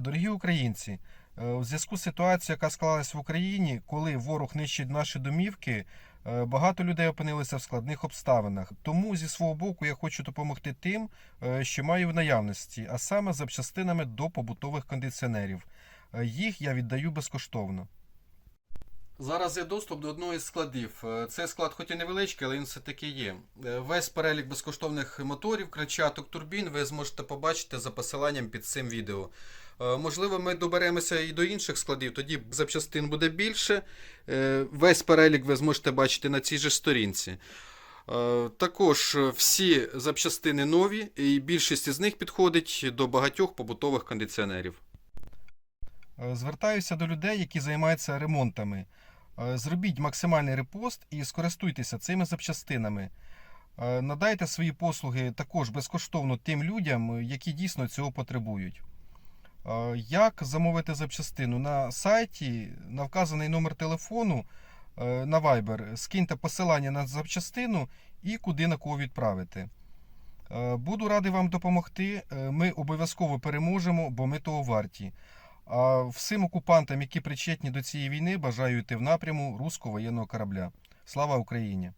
Дорогі українці, в у зв'язку з ситуацією, яка склалась в Україні, коли ворог нищить наші домівки, е, багато людей опинилися в складних обставинах. Тому зі свого боку я хочу допомогти тим, е, що маю в наявності, а саме запчастинами до побутових кондиціонерів. Е, Їх я віддаю безкоштовно. Зараз є доступ до одного із складів. Е, Цей склад, хоч і невеличкий, але він все-таки є. Е, Весь перелік безкоштовних моторів, кричаток, турбін ви зможете побачити за посиланням під цим відео. Е, Можливо, ми доберемося і до інших складів, тоді запчастин буде більше. Весь перелік ви зможете бачити на цій же сторінці. Також всі запчастини нові, і більшість із них підходить до багатьох побутових кондиціонерів. Е, Звертаюся до людей, які займаються ремонтами. Е, Зробіть максимальний репост і скористуйтеся цими запчастинами. Е, Надайте свої послуги також безкоштовно тим людям, які дійсно цього потребують. Як замовити запчастину? На сайті на вказаний номер телефону на Viber скиньте посилання на запчастину і куди на кого відправити. Буду радий вам допомогти. Ми обов'язково переможемо, бо ми того варті. А всім окупантам, які причетні до цієї війни, бажаю йти в напряму руського воєнного корабля. Слава Україні!